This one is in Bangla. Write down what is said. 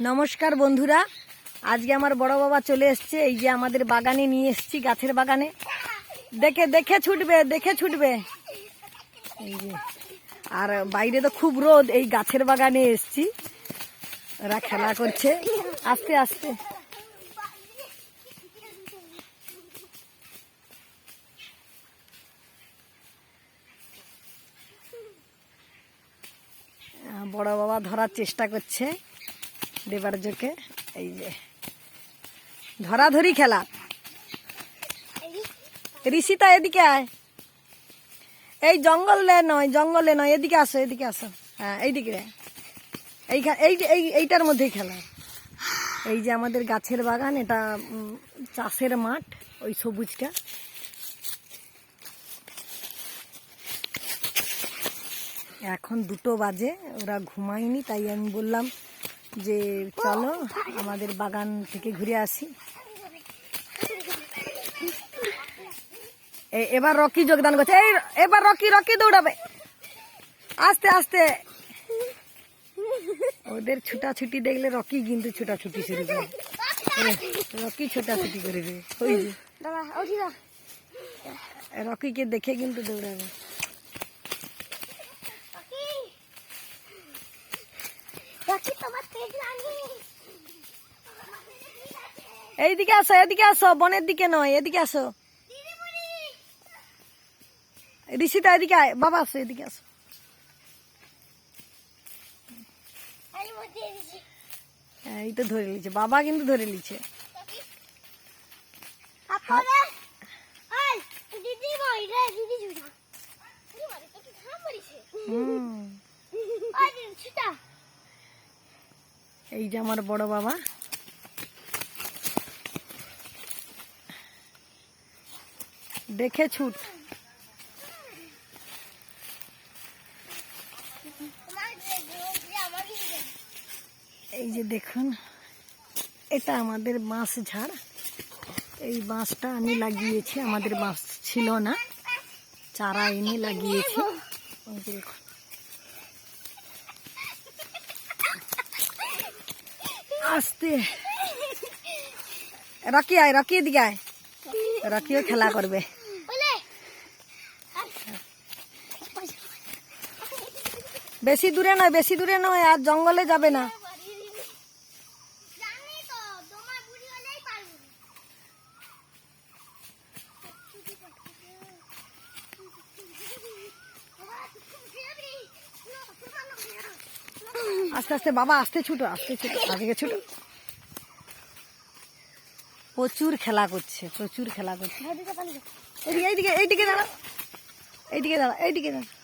নমস্কার বন্ধুরা। আজকে আমার বড় বাবা চলে এসছে। এই যে আমাদের বাগানে নিয়ে এসছি, গাছের বাগানে। দেখে দেখে ছুটবে দেখে ছুটবে। এই যে। আর বাইরে তো খুব রোদ, এই গাছের বাগানে এসছি। ওরা খেলা করছে। আস্তে আস্তে। বড় বাবা ধরার চেষ্টা করছে। দেবার্যকে এই যে, ধরাধরি খেলা। ঋষিতা, এদিকে আয়। এই জঙ্গলে নয় জঙ্গলে নয়, এদিকে আসো এদিকে আসো। হ্যাঁ এইদিকে। এই এই এইটার মধ্যেই খেলা। এই যে আমাদের গাছের বাগান, এটা চাষের মাঠ, ওই সবুজটা। এখন দুটো বাজে, ওরা ঘুমায়নি, তাই আমি বললাম যে চলো আমাদের বাগান থেকে ঘুরে আসি। এ- এবার রকি যোগদান করছে। এই এবার রকি রকি দৌড়াবে। আস্তে আস্তে। ওদের ছুটাছুটি দেখলে রকি কিন্তু ছুটাছুটি শুরু করে। রকি ছোটাছুটি করে দেবে ওই যে। রকিকে দেখে কিন্তু দৌড়াবে। এইদিকে আসো এদিকে আসো বনের দিকে নয় এদিকে আসো। ঋষিতা এদিকে আয় বাবা আসো এদিকে আসো। এই তো ধরে নিচ্ছে বাবা কিন্তু ধরে নিচ্ছে এই যে আমার বড় বাবা। দেখে ছুট। এই যে দেখুন, এটা আমাদের বাঁশ ঝাড়। এই বাঁশটা আমি লাগিয়েছি, আমাদের বাঁশ ছিল না। চারা এনে লাগিয়েছি। দেখুন। আস্তে। রকি আয়, রকি এদিকে আয়। রকিও খেলা করবে। বেশি দূরে নয়, বেশি দূরে নয়, আর জঙ্গলে যাবে না। আস্তে আস্তে, বাবা, আস্তে ছুটো আস্তে ছুটো, আগে ছুটো। প্রচুর খেলা করছে, প্রচুর খেলা করছে। এইদিকে এইদিকে এইদিকে দাঁড়া। এইদিকে দাঁড়া এইদিকে দাঁড়া।